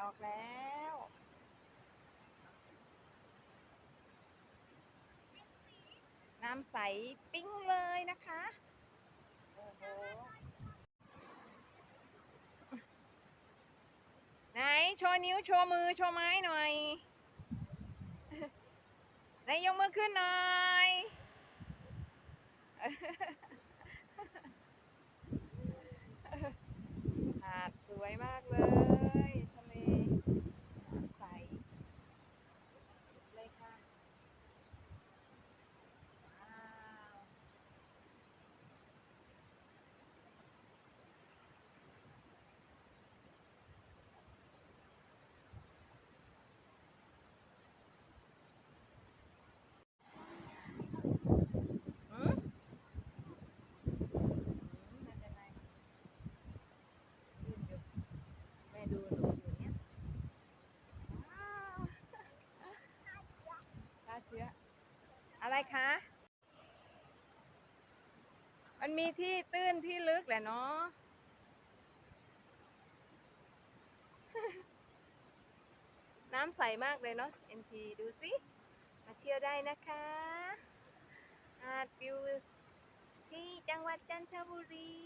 ออกแล้ว น้ำใสปิ้งเลยนะคะ โอ้โห ไหน โชว์นิ้ว โชว์มือ โชว์ไม้หน่อย ไหนยกมือขึ้นหน่อย หาดสวยมากเลย ทะเล น้ำใส เลยค่ะ ว้าว อืมอืมไม่เป็นไรยืนอยู่แม่ดูหนูอยู่เนี่ยว้าวฆ่า เชื้อ อะไรคะ มันมีที่ตื้นที่ลึกแหละเนาะน้ำใสมากเลยเนาะ NT ดูสิ มาเที่ยวได้นะคะ หาดวิวที่จังหวัดจันทบุรี